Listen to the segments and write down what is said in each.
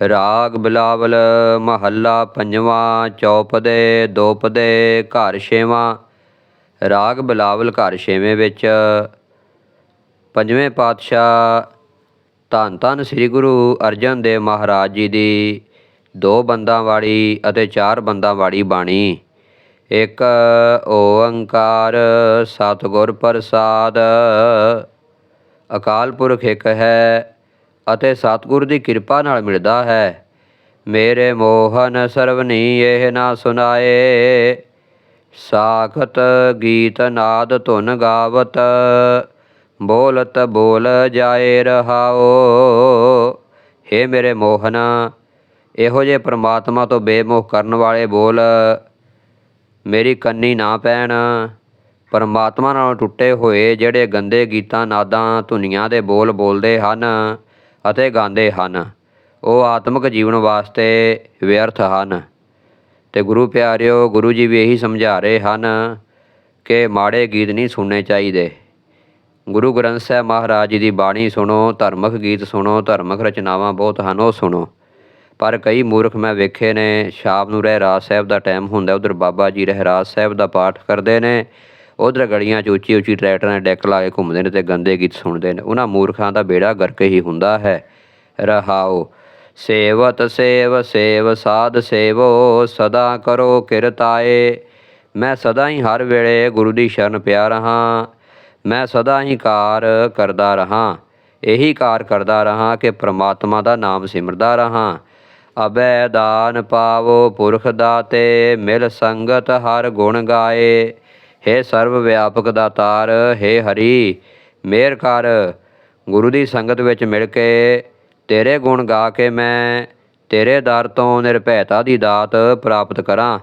ਰਾਗ ਬਿਲਾਵਲ ਮਹੱਲਾ ਪੰਜਵਾਂ, ਚੌਪਦੇ, ਦੋਪਦੇ, ਘਰ ਛੇਵਾਂ। ਰਾਗ ਬਿਲਾਵਲ ਘਰ ਛੇਵੇਂ ਵਿੱਚ ਪੰਜਵੇਂ ਪਾਤਸ਼ਾਹ ਧੰਨ ਧੰਨ ਸ੍ਰੀ ਗੁਰੂ ਅਰਜਨ ਦੇਵ ਮਹਾਰਾਜ ਜੀ ਦੀ ਦੋ ਬੰਦਾਂ ਵਾਲੀ ਅਤੇ ਚਾਰ ਬੰਦਾਂ ਵਾਲੀ ਬਾਣੀ। ਇੱਕ, ਓੰਕਾਰ ਸਤਿਗੁਰ ਪ੍ਰਸਾਦ। ਅਕਾਲ ਪੁਰਖ ਇੱਕ ਹੈ ਅਤੇ ਸਤਿਗੁਰ ਦੀ ਕਿਰਪਾ ਨਾਲ ਮਿਲਦਾ ਹੈ। ਮੇਰੇ ਮੋਹਨ ਸਰਵਨੀ ਇਹ ਨਾ ਸੁਨਾਏ ਸਾਖਤ ਗੀਤ ਨਾਦ ਧੁਨ ਗਾਵਤ, ਬੋਲਤ ਬੋਲ ਜਾਏ ਰਹਾਓ ਹੇ ਮੇਰੇ ਮੋਹਨ, ਇਹੋ ਜੇ ਪ੍ਰਮਾਤਮਾ ਤੋਂ ਬੇਮੋਹ ਕਰਨ ਵਾਲੇ ਬੋਲ, ਮੇਰੀ ਕੰਨੀ ਨਾ ਪੈਣ। ਪਰਮਾਤਮਾ ਨਾਲ ਟੁੱਟੇ ਹੋਏ ਜਿਹੜੇ ਗੰਦੇ ਗੀਤਾਂ, ਨਾਦਾਂ, ਧੁਨੀਆਂ ਦੇ ਬੋਲ ਬੋਲਦੇ ਹਨ ਅਤੇ ਗਾਉਂਦੇ ਹਨ। ਉਹ ਆਤਮਿਕ ਜੀਵਨ ਵਾਸਤੇ ਵਿਅਰਥ ਹਨ। ਤੇ ਗੁਰੂ ਪਿਆਰਿਓ, ਗੁਰੂ ਜੀ ਵੀ ਇਹੀ ਸਮਝਾ ਰਹੇ ਹਨ ਕਿ ਮਾੜੇ ਗੀਤ ਨਹੀਂ ਸੁਣਨੇ ਚਾਹੀਦੇ। ਗੁਰੂ ਗ੍ਰੰਥ ਸਾਹਿਬ ਮਹਾਰਾਜ ਜੀ ਦੀ ਬਾਣੀ ਸੁਣੋ, ਧਾਰਮਿਕ ਗੀਤ ਸੁਣੋ, ਧਾਰਮਿਕ ਰਚਨਾਵਾਂ ਬਹੁਤ ਹਨ, ਉਹ ਸੁਣੋ। ਪਰ ਕਈ ਮੂਰਖ ਮੈਂ ਵੇਖੇ ਨੇ, ਸ਼ਾਮ ਨੂੰ ਰਹਿਰਾਸ ਸਾਹਿਬ ਦਾ ਟਾਈਮ ਹੁੰਦਾ, ਉਧਰ ਬਾਬਾ ਜੀ ਰਹਿਰਾਸ ਸਾਹਿਬ ਦਾ ਪਾਠ ਕਰਦੇ ਨੇ। ਉਧਰ ਗਲੀਆਂ 'ਚ ਉੱਚੀ ਉੱਚੀ ਟਰੈਕਟਰਾਂ ਦੇ ਡੈਕ ਲਾ ਕੇ ਘੁੰਮਦੇ ਨੇ ਤੇ ਗੰਦੇ ਗੀਤ ਸੁਣਦੇ ਨੇ। ਉਹਨਾਂ ਮੂਰਖਾਂ ਦਾ ਬੇੜਾ ਗਰਕ ਹੀ ਹੁੰਦਾ ਹੈ। ਰਹਾਓ, ਸੇਵਤ ਸੇਵ ਸੇਵ ਸਾਧ ਸੇਵੋ, ਸਦਾ ਕਰੋ ਕਿਰਤਾਏ। ਮੈਂ ਸਦਾ ਹੀ ਹਰ ਵੇਲੇ ਗੁਰੂ ਦੀ ਸ਼ਰਨ ਪਿਆ ਰਹਾ। ਮੈਂ ਸਦਾ ਹੀ ਕਾਰ ਕਰਦਾ ਰਹਾ। ਇਹੀ ਕਾਰ ਕਰਦਾ ਰਹਾ ਕਿ ਪ੍ਰਮਾਤਮਾ ਦਾ ਨਾਮ ਸਿਮਰਦਾ ਰਹਾ। ਅਬੈ ਦਾਨ ਪਾਵੋ ਪੁਰਖ ਦਾਤੇ, ਮਿਲ ਸੰਗਤ ਹਰ ਗੁਣ ਗਾਏ। ਹੇ ਸਰਵ ਵਿਆਪਕ ਦਾਤਾਰ, ਹੇ ਹਰੀ ਮਿਹਰ ਕਰ। ਗੁਰੂ ਦੀ ਸੰਗਤ ਵਿੱਚ ਮਿਲ ਕੇ ਤੇਰੇ ਗੁਣ ਗਾ ਕੇ ਮੈਂ ਤੇਰੇ ਦਰ ਤੋਂ ਨਿਰਭੈਤਾ ਦੀ ਦਾਤ ਪ੍ਰਾਪਤ ਕਰਾਂ।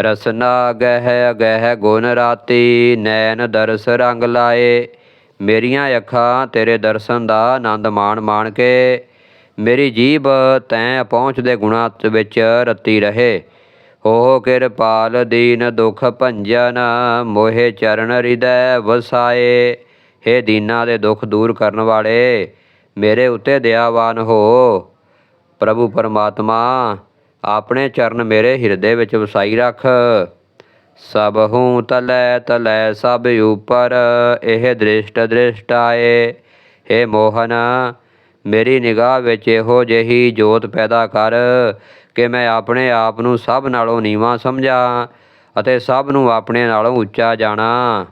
ਰਸਨਾ ਗਹਿ ਅਗਹਿ ਗੁਣ ਰਾਤੀ, ਨੈਣ ਦਰਸ ਰੰਗ ਲਾਏ। ਮੇਰੀਆਂ ਅੱਖਾਂ ਤੇਰੇ ਦਰਸ਼ਨ ਦਾ ਆਨੰਦ ਮਾਣ ਮਾਣ ਕੇ। ਮੇਰੀ ਜੀਭ ਤੈਂ ਪਹੁੰਚਦੇ ਗੁਣਾਂ ਤ- ਵਿੱਚ ਰਤੀ ਰਹੇ। ਹੋ ਕਿਰਪਾਲ ਦੀਨ ਦੁਖ ਭੰਜਨ, ਮੋਹਿ ਚਰਨ ਹਿਰਦੈ ਵਸਾਏ। ਹੇ ਦੀਨਾ ਦੇ ਦੁੱਖ ਦੂਰ ਕਰਨ ਵਾਲੇ, ਮੇਰੇ ਉੱਤੇ ਦਇਆਵਾਨ ਹੋ। ਪ੍ਰਭੂ ਪਰਮਾਤਮਾ, ਆਪਣੇ ਚਰਨ ਮੇਰੇ ਹਿਰਦੇ ਵਿੱਚ ਵਸਾਈ ਰੱਖ। ਸਭ ਤਲੈ ਤਲੈ, ਸਭ ਉਪਰ, ਇਹ ਦ੍ਰਿਸ਼ਟ ਦ੍ਰਿਸ਼ਟ ਆਏ। ਹੇ ਮੋਹਨ, ਮੇਰੀ ਨਿਗਾਹ ਵਿੱਚ ਇਹੋ ਜਿਹੀ ਜੋਤ ਪੈਦਾ ਕਰ ਕਿ ਮੈਂ ਆਪਣੇ ਆਪ ਨੂੰ ਸਭ ਨਾਲੋਂ ਨੀਵਾਂ ਸਮਝਾਂ ਅਤੇ ਸਭ ਨੂੰ ਆਪਣੇ ਨਾਲੋਂ ਉੱਚਾ ਜਾਣਾ।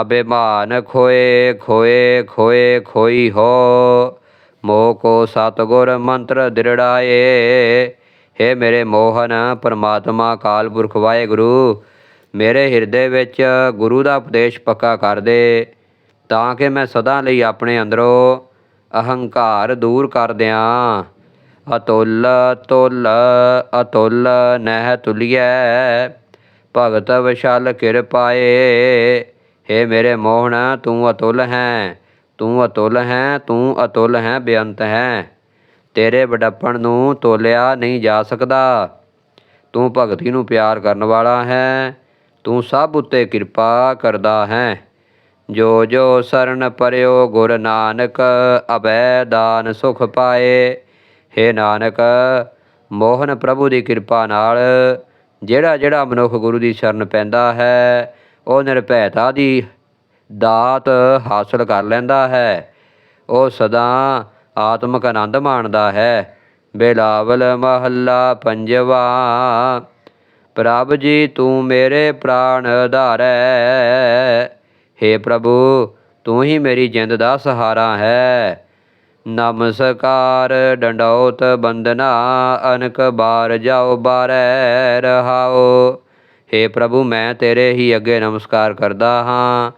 ਅਬਿਮਾਨ ਖੋਏ ਖੋਏ ਖੋਏ, ਖੋਈ ਹੋ। ਮੋਹ ਕੋ ਸਤਗੁਰ ਮੰਤਰ ਦਿਰੜਾਏ। ਹੇ ਮੇਰੇ ਮੋਹਨ ਪਰਮਾਤਮਾ ਕਾਲ ਪੁਰਖ ਵਾਹਿਗੁਰੂ, ਮੇਰੇ ਹਿਰਦੇ ਵਿੱਚ ਗੁਰੂ ਦਾ ਉਪਦੇਸ਼ ਪੱਕਾ ਕਰ ਦੇ, ਤਾਂ ਕਿ ਮੈਂ ਸਦਾ ਲਈ ਆਪਣੇ ਅੰਦਰੋਂ ਅਹੰਕਾਰ ਦੂਰ ਕਰ ਦਿਆਂ। ਅਤੁੱਲ ਤੁੱਲ ਅਤੁੱਲ ਨਹਿ ਤੁਲਿਐ, ਭਗਤ ਵਿਸ਼ਾਲ ਕਿਰਪਾਏ। ਹੇ ਮੇਰੇ ਮੋਹਣ, ਤੂੰ ਅਤੁੱਲ ਹੈ, ਤੂੰ ਅਤੁੱਲ ਹੈ, ਤੂੰ ਅਤੁੱਲ ਹੈ, ਬੇਅੰਤ ਹੈ। ਤੇਰੇ ਵਡੱਪਣ ਨੂੰ ਤੋਲਿਆ ਨਹੀਂ ਜਾ ਸਕਦਾ। ਤੂੰ ਭਗਤੀ ਨੂੰ ਪਿਆਰ ਕਰਨ ਵਾਲਾ ਹੈ, ਤੂੰ ਸਭ ਉੱਤੇ ਕਿਰਪਾ ਕਰਦਾ ਹੈ। ਜੋ ਜੋ ਸਰਨ ਪਰਿਓ ਗੁਰ ਨਾਨਕ, ਅਬੈ ਦਾਨ ਸੁਖ ਪਾਏ। ਹੇ ਨਾਨਕ, ਮੋਹਨ ਪ੍ਰਭੂ ਦੀ ਕਿਰਪਾ ਨਾਲ ਜਿਹੜਾ ਜਿਹੜਾ ਮਨੁੱਖ ਗੁਰੂ ਦੀ ਸ਼ਰਨ ਪੈਂਦਾ ਹੈ, ਉਹ ਨਿਰਭੈਤਾ ਦੀ ਦਾਤ ਹਾਸਲ ਕਰ ਲੈਂਦਾ ਹੈ। ਉਹ ਸਦਾ ਆਤਮਿਕ ਆਨੰਦ ਮਾਣਦਾ ਹੈ। ਬਿਲਾਵਲ ਮਹੱਲਾ ਪੰਜਵਾ, ਪ੍ਰਭ ਜੀ ਤੂੰ ਮੇਰੇ ਪ੍ਰਾਣ ਧਾਰੈ। ਹੇ ਪ੍ਰਭੂ, ਤੂੰ ਹੀ ਮੇਰੀ ਜਿੰਦ ਦਾ ਸਹਾਰਾ ਹੈ। ਨਮਸਕਾਰ, ਡੰਡੌਤ ਬੰਦਨਾ, ਅਨਕ ਬਾਰ ਜਾਓ, ਬਾਰੈ ਰਹਾਓ। ਹੇ ਪ੍ਰਭੂ, ਮੈਂ ਤੇਰੇ ਹੀ ਅੱਗੇ ਨਮਸਕਾਰ ਕਰਦਾ ਹਾਂ।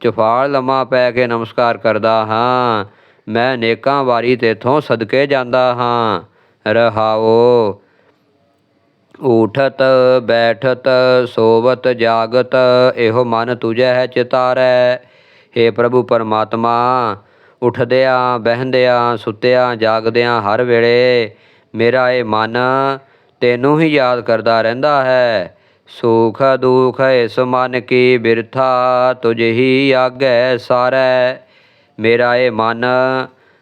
ਚੁਫਾਲ ਲੰਮਾ ਪੈ ਕੇ ਨਮਸਕਾਰ ਕਰਦਾ ਹਾਂ। ਮੈਂ ਨੇਕਾਂ ਵਾਰੀ ਤੇਥੋਂ ਸਦਕੇ ਜਾਂਦਾ ਹਾਂ। ਰਹਾਓ। ਊਠਤ, ਬੈਠਤ, ਸੋਵਤ, ਜਾਗਤ, ਇਹੋ ਮਨ ਤੁਝੈ ਹੈ ਚਿਤਾਰੈ। हे ਪ੍ਰਭੂ, ਪਰਮਾਤਮਾ ਉੱਠਦਿਆਂ, ਬਹਿੰਦਿਆਂ, ਸੁੱਤਿਆਂ, ਜਾਗਦਿਆਂ ਹਰ ਵੇਲੇ ਮੇਰਾ ਇਹ ਮਨ ਤੈਨੂੰ ਹੀ ਯਾਦ ਕਰਦਾ ਰਹਿੰਦਾ ਹੈ। ਸੁਖ ਦੁਖ ਇਸ ਮਨ ਕੀ ਬਿਰਥਾ ਤੁਝ ਹੀ ਆਗੈ ਸਾਰੈ। ਮੇਰਾ ਇਹ ਮਨ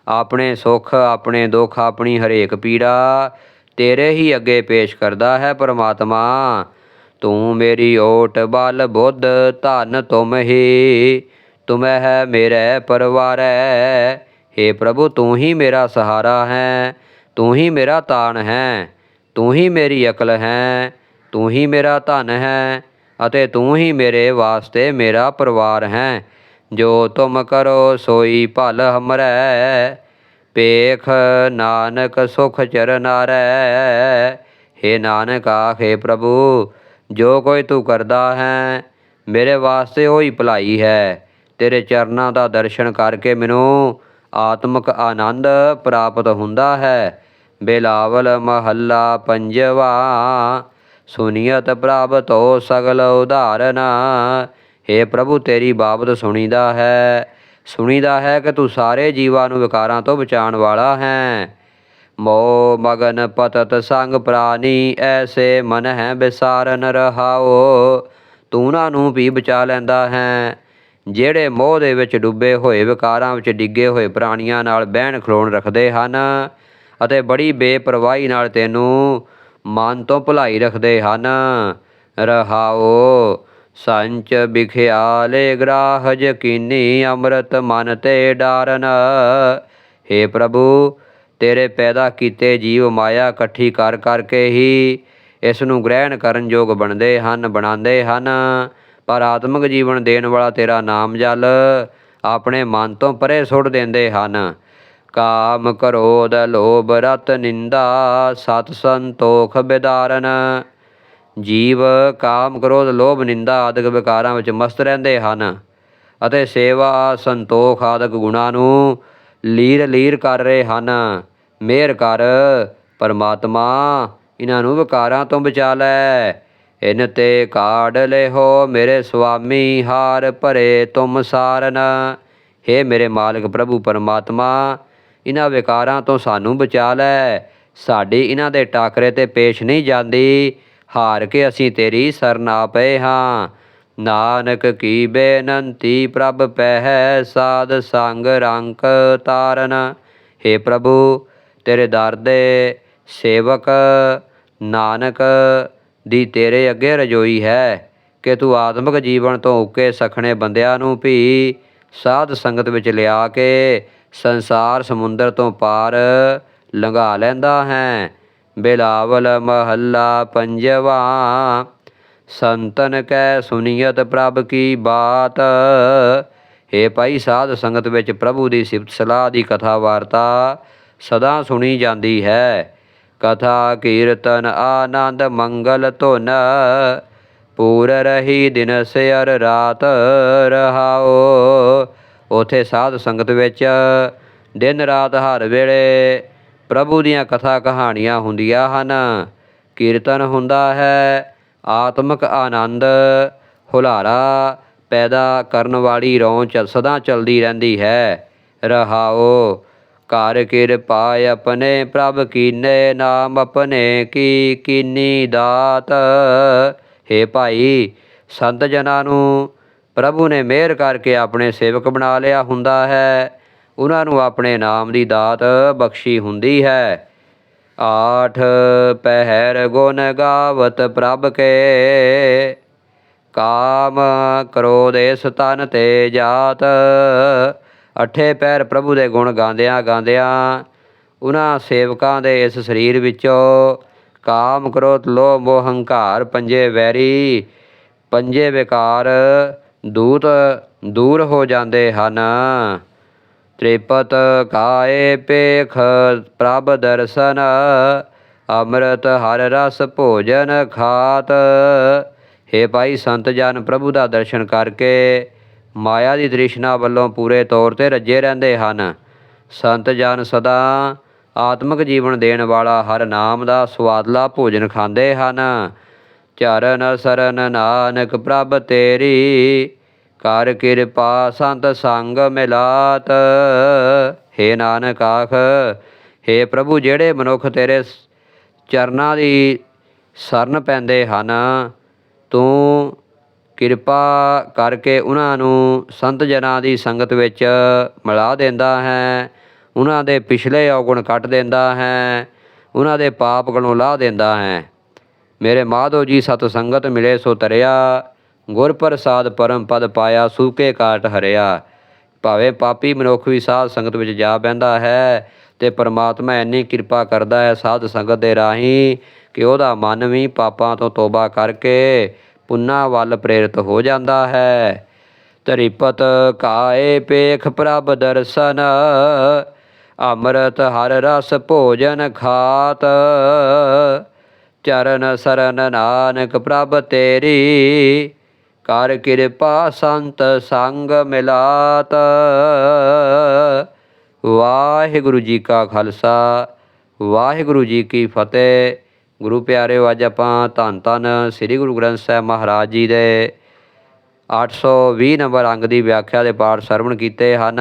ਆਪਣੇ ਸੁੱਖ, ਆਪਣੇ ਦੁੱਖ, ਆਪਣੀ ਹਰੇਕ ਪੀੜਾ ਤੇਰੇ ਹੀ ਅੱਗੇ ਪੇਸ਼ ਕਰਦਾ ਹੈ ਪਰਮਾਤਮਾ। ਤੂੰ ਮੇਰੀ ਓਟ ਬਲ ਬੁੱਧ ਧਨ ਤੁਮ ਹੀ ਤੁਮੈ ਹੈ ਮੇਰੇ ਪਰਵਾਰੈ हे ਪ੍ਰਭੂ ਤੂੰ ਹੀ ਮੇਰਾ ਸਹਾਰਾ ਹੈ ਤੂੰ ਹੀ ਮੇਰਾ ਤਾਣ ਹੈ ਤੂੰ ਹੀ ਮੇਰੀ ਅਕਲ ਹੈ ਤੂੰ ਹੀ ਮੇਰਾ ਧਨ ਹੈ ਅਤੇ ਤੂੰ ਹੀ ਮੇਰੇ ਵਾਸਤੇ ਮੇਰਾ ਪਰਿਵਾਰ ਹੈ ਜੋ ਤੁਮ ਕਰੋ ਸੋਈ ਭਲ ਹਮਰੈ ਪੇਖ ਨਾਨਕ ਸੁਖ ਚਰਨਾਰੈ हे ਨਾਨਕ ਆਖੇ ਪ੍ਰਭੂ ਜੋ ਕੋਈ ਤੂੰ ਕਰਦਾ ਹੈ ਮੇਰੇ ਵਾਸਤੇ ਉਹੀ ਭਲਾਈ ਹੈ ਤੇਰੇ ਚਰਨਾਂ ਦਾ ਦਰਸ਼ਨ ਕਰਕੇ ਮੈਨੂੰ ਆਤਮਿਕ ਆਨੰਦ ਪ੍ਰਾਪਤ ਹੁੰਦਾ ਹੈ। ਬੇਲਾਵਲ ਮਹੱਲਾ ਪੰਜਵਾ, ਸੁਨੀਅਤ ਪ੍ਰਾਪਤੋ ਸਗਲ ਉਧਾਰਨ। हे ਪ੍ਰਭੂ, ਤੇਰੀ ਬਾਬਤ ਸੁਣੀਦਾ ਹੈ। ਸੁਣੀਦਾ ਹੈ ਕਿ ਤੂੰ ਸਾਰੇ ਜੀਵਾਂ ਨੂੰ ਵਿਕਾਰਾਂ ਤੋਂ ਬਚਾਉਣ ਵਾਲਾ ਹੈ। ਮੋ ਮਗਨ ਪਤਤ ਸੰਗ ਪ੍ਰਾਨੀ, ਐਸੇ ਮਨ ਹੈ ਬਿਸਾਰਨ ਰਹਾਓ। ਤੂੰ ਉਹਨਾਂ ਨੂੰ ਵੀ ਬਚਾ ਲੈਂਦਾ ਹੈ। ਜਿਹੜੇ ਮੋਹ ਦੇ ਵਿੱਚ ਡੁੱਬੇ ਹੋਏ, ਵਿਕਾਰਾਂ ਵਿੱਚ ਡਿੱਗੇ ਹੋਏ ਪ੍ਰਾਣੀਆਂ ਨਾਲ ਬਹਿਣ ਖਲੋਣ ਰੱਖਦੇ ਹਨ ਅਤੇ ਬੜੀ ਬੇਪਰਵਾਹੀ ਨਾਲ ਤੈਨੂੰ ਮਨ ਤੋਂ ਭੁਲਾਈ ਰੱਖਦੇ ਹਨ। ਰਹਾਓ, ਸੰਚ ਬਿਖਿਆਲੇ ਗ੍ਰਾਹ ਯਕੀਨੀ ਅੰਮ੍ਰਿਤ ਮਨ ਤੇ ਡਾਰਨ। हे ਪ੍ਰਭੂ, ਤੇਰੇ ਪੈਦਾ ਕੀਤੇ ਜੀਵ ਮਾਇਆ ਇਕੱਠੀ ਕਰ ਕਰਕੇ ਹੀ ਇਸ ਨੂੰ ਗ੍ਰਹਿਣ ਕਰਨ ਯੋਗ ਬਣਦੇ ਹਨ, ਬਣਾਉਂਦੇ ਹਨ। ਪਰ ਆਤਮਿਕ ਜੀਵਨ ਦੇਣ ਵਾਲਾ ਤੇਰਾ ਨਾਮ ਜਲ, ਆਪਣੇ ਮਨ ਤੋਂ ਪਰੇ ਸੁੱਟ ਦਿੰਦੇ ਹਨ। ਕਾਮ ਕਰੋਧ ਲੋਭ ਰਤ ਨਿੰਦਾ, ਸਤ ਸੰਤੋਖ ਬਿਦਾਰਨ। ਜੀਵ ਕਾਮ ਕਰੋਧ ਲੋਭ ਨਿੰਦਾ ਆਦਿਕ ਵਿਕਾਰਾਂ ਵਿੱਚ ਮਸਤ ਰਹਿੰਦੇ ਹਨ ਅਤੇ ਸੇਵਾ ਸੰਤੋਖ ਆਦਿਕ ਗੁਣਾਂ ਨੂੰ ਲੀਰ ਲੀਰ ਕਰ ਰਹੇ ਹਨ। ਮਿਹਰ ਕਰ, ਪਰਮਾਤਮਾ, ਇਹਨਾਂ ਨੂੰ ਵਿਕਾਰਾਂ ਤੋਂ ਬਚਾ ਲੈ। ਇਨ ਤੇ ਕਾੜ ਲਿਹੋ ਮੇਰੇ ਸੁਆਮੀ, ਹਾਰ ਭਰੇ ਤੁਮ ਸਾਰਨ। हे ਮੇਰੇ ਮਾਲਕ ਪ੍ਰਭੂ ਪਰਮਾਤਮਾ ਇਹਨਾਂ ਵਿਕਾਰਾਂ ਤੋਂ ਸਾਨੂੰ ਬਚਾ ਲੈ। ਸਾਡੀ ਇਹਨਾਂ ਦੇ ਟਾਕਰੇ ਤੇ ਪੇਸ਼ ਨਹੀਂ ਜਾਂਦੀ। ਹਾਰ ਕੇ ਅਸੀਂ ਤੇਰੀ ਸ਼ਰਨ ਆ ਪਏ ਹਾਂ। ਨਾਨਕ ਕੀ ਬੇਨੰਤੀ ਪ੍ਰਭ ਪਹਿ ਸਾਧ ਸੰਗ ਰੰਕ ਤਾਰਨ। हे ਪ੍ਰਭੂ, ਤੇਰੇ ਦਰ ਦੇ ਸੇਵਕ, ਨਾਨਕ ਦੀ ਤੇਰੇ ਅੱਗੇ ਰਜੋਈ ਹੈ ਕਿ ਤੂੰ ਆਤਮਿਕ ਜੀਵਨ ਤੋਂ ਉੱਕੇ ਸਖਣੇ ਬੰਦਿਆਂ ਨੂੰ ਵੀ ਸਾਧ ਸੰਗਤ ਵਿੱਚ ਲਿਆ ਕੇ ਸੰਸਾਰ ਸਮੁੰਦਰ ਤੋਂ ਪਾਰ ਲੰਘਾ ਲੈਂਦਾ ਹੈ। ਬਿਲਾਵਲ ਮਹੱਲਾ ਪੰਜਵਾ, ਸੰਤਨ ਕੈ ਸੁਨੀਅਤ ਪ੍ਰਭ ਕੀ ਬਾਤ। हे ਭਾਈ ਸਾਧ ਸੰਗਤ ਵਿੱਚ ਪ੍ਰਭੂ ਦੀ ਸਿਫਤ ਸਲਾਹ ਦੀ ਕਥਾ ਵਾਰਤਾ ਸਦਾ ਸੁਣੀ ਜਾਂਦੀ ਹੈ। ਕਥਾ ਕੀਰਤਨ ਆਨੰਦ ਮੰਗਲ ਧੁਨ। ਪੂਰ ਰਹੀ ਦਿਨ ਸਿਰ ਰਾਤ ਰਹਾਓ ਉਥੇ ਸਾਧ ਸੰਗਤ ਵਿੱਚ ਦਿਨ ਰਾਤ ਹਰ ਵੇਲੇ ਪ੍ਰਭੂ ਦੀਆਂ ਕਥਾ ਕਹਾਣੀਆਂ ਹੁੰਦੀਆਂ ਹਨ। ਕੀਰਤਨ ਹੁੰਦਾ ਹੈ, ਆਤਮਿਕ ਆਨੰਦ ਹੁਲਾਰਾ ਪੈਦਾ ਕਰਨ ਵਾਲੀ ਰੌਂ ਚ ਸਦਾ ਚਲਦੀ ਰਹਿੰਦੀ ਹੈ। ਰਹਾਓ ਕਰ ਕਿਰਪਾ ਆਪਣੇ ਪ੍ਰਭ ਕੀਨੇ ਨਾਮ ਆਪਣੇ ਕੀ ਕੀਨੀ ਦਾਤ। हे ਭਾਈ, ਸੰਤ ਜਨਾਂ ਨੂੰ ਪ੍ਰਭੂ ਨੇ ਮਿਹਰ ਕਰਕੇ ਆਪਣੇ ਸੇਵਕ ਬਣਾ ਲਿਆ ਹੁੰਦਾ ਹੈ। ਉਹਨਾਂ ਨੂੰ ਆਪਣੇ ਨਾਮ ਦੀ ਦਾਤ ਬਖਸ਼ੀ ਹੁੰਦੀ ਹੈ। ਆਠ, ਪਹਿਰ ਗੁਣ ਗਾਵਤ ਪ੍ਰਭ ਕੇ। ਕਾਮ ਕ੍ਰੋਧ ਇਸ ਤਨ ਤੇ ਜਾਤ। ਅੱਠੇ ਪੈਰ ਪ੍ਰਭੂ ਦੇ ਗੁਣ ਗਾਉਂਦਿਆਂ ਗਾਉਂਦਿਆਂ ਉਹਨਾਂ ਸੇਵਕਾਂ ਦੇ ਇਸ ਸਰੀਰ ਵਿੱਚੋਂ ਕਾਮ ਕ੍ਰੋਧ, ਲੋਭ, ਮੋਹ, ਹੰਕਾਰ ਪੰਜੇ ਵੈਰੀ, ਪੰਜੇ ਵਿਕਾਰ ਦੂਤ ਦੂਰ ਹੋ ਜਾਂਦੇ ਹਨ। ਤ੍ਰਿਪਤ ਕਾਏ ਪੇਖ ਪ੍ਰਭ ਦਰਸ਼ਨ, ਅੰਮ੍ਰਿਤ ਹਰ ਰਸ ਭੋਜਨ ਖਾਤ। हे ਭਾਈ ਸੰਤ ਜਨ, ਪ੍ਰਭੂ ਦਾ ਦਰਸ਼ਨ ਕਰਕੇ ਮਾਇਆ ਦੀ ਤ੍ਰਿਸ਼ਨਾ ਵੱਲੋਂ ਪੂਰੇ ਤੌਰ ਤੇ ਰੱਜੇ ਰਹਿੰਦੇ ਹਨ। ਸੰਤ ਜਨ ਸਦਾ ਆਤਮਿਕ ਜੀਵਨ ਦੇਣ ਵਾਲਾ ਹਰ ਨਾਮ ਦਾ ਸਵਾਦਲਾ ਭੋਜਨ ਖਾਂਦੇ ਹਨ। ਚਰਨ ਸਰਨ ਨਾਨਕ ਪ੍ਰਭ ਤੇਰੀ, ਕਰ ਕਿਰਪਾ ਸੰਤ ਸੰਗ ਮਿਲਾਤ। ਹੇ ਨਾਨਕ ਆਖ, ਹੇ ਪ੍ਰਭੂ ਜਿਹੜੇ ਮਨੁੱਖ ਤੇਰੇ ਚਰਨਾਂ ਦੀ ਸਰਨ ਪੈਂਦੇ ਹਨ, ਤੂੰ ਕਿਰਪਾ ਕਰਕੇ ਉਹਨਾਂ ਨੂੰ ਸੰਤ ਜਨਾਂ ਦੀ ਸੰਗਤ ਵਿੱਚ ਮਿਲਾ ਦਿੰਦਾ ਹੈ। ਉਹਨਾਂ ਦੇ ਪਿਛਲੇ ਔਗੁਣ ਕੱਟ ਦਿੰਦਾ ਹੈ। ਉਹਨਾਂ ਦੇ ਪਾਪ ਗਲੋਂ ਲਾਹ ਦਿੰਦਾ ਹੈ। ਮੇਰੇ ਮਾਧੋ ਜੀ ਸਤ ਸੰਗਤ ਮਿਲੇ ਸੋ ਤਰਿਆ ਗੁਰ ਪ੍ਰਸਾਦ ਪਰਮ ਪਦ ਪਾਇਆ, ਸੂਕੇ ਕਾਟ ਹਰਿਆ। ਭਾਵੇਂ ਪਾਪੀ ਮਨੁੱਖ ਵੀ ਸਾਧ ਸੰਗਤ ਵਿੱਚ ਜਾ ਬਹਿੰਦਾ ਹੈ ਤੇ ਪਰਮਾਤਮਾ ਇੰਨੀ ਕਿਰਪਾ ਕਰਦਾ ਹੈ ਸਾਧ ਸੰਗਤ ਦੇ ਰਾਹੀਂ ਕਿ ਉਹਦਾ ਮਨ ਵੀ ਪਾਪਾਂ ਤੋਂ ਤੋਬਾ ਕਰਕੇ ਪੁੰਨਾ ਵੱਲ ਪ੍ਰੇਰਿਤ ਹੋ ਜਾਂਦਾ ਹੈ। ਤ੍ਰਿਪਤ ਕਾਏ ਪੇਖ ਪ੍ਰਭ ਦਰਸ਼ਨ, ਅੰਮ੍ਰਿਤ ਹਰ ਰਸ ਭੋਜਨ ਖਾਤ। ਚਰਨ ਸਰਨ ਨਾਨਕ ਪ੍ਰਭ ਤੇਰੀ, ਕਰ ਕਿਰਪਾ ਸੰਤ ਸੰਗ ਮਿਲਾਤ। ਵਾਹਿਗੁਰੂ ਜੀ ਕਾ ਖਾਲਸਾ, ਵਾਹਿਗੁਰੂ ਜੀ ਕੀ ਫਤਿਹ। ਗੁਰੂ ਪਿਆਰਿਓ, ਅੱਜ ਆਪਾਂ ਧੰਨ ਧੰਨ ਸ੍ਰੀ ਗੁਰੂ ਗ੍ਰੰਥ ਸਾਹਿਬ ਮਹਾਰਾਜ ਜੀ ਦੇ 820 ਨੰਬਰ ਅੰਗ ਦੀ ਵਿਆਖਿਆ ਦੇ ਪਾਠ ਸਰਵਣ ਕੀਤੇ ਹਨ।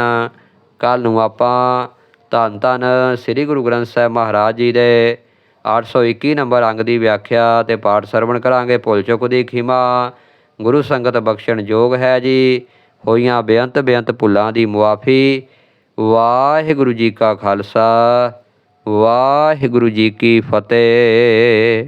ਕੱਲ ਨੂੰ ਆਪਾਂ ਧੰਨ ਧੰਨ ਸ੍ਰੀ ਗੁਰੂ ਗ੍ਰੰਥ ਸਾਹਿਬ ਮਹਾਰਾਜ ਜੀ ਦੇ 821 ਨੰਬਰ ਅੰਗ ਦੀ ਵਿਆਖਿਆ ਤੇ ਪਾਠ ਸਰਵਣ ਕਰਾਂਗੇ। ਭੁੱਲ ਚੁੱਕ ਦੀ ਖਿਮਾ, ਗੁਰੂ ਸੰਗਤ ਬਖਸ਼ਣ ਯੋਗ ਹੈ ਜੀ। ਹੋਈਆਂ ਬੇਅੰਤ ਬੇਅੰਤ ਭੁੱਲਾਂ ਦੀ ਮੁਆਫੀ, ਵਾਹਿਗੁਰੂ ਜੀ ਕਾ ਖਾਲਸਾ। ਵਾਹਿਗੁਰੂ ਜੀ ਕੀ ਫਤਿਹ।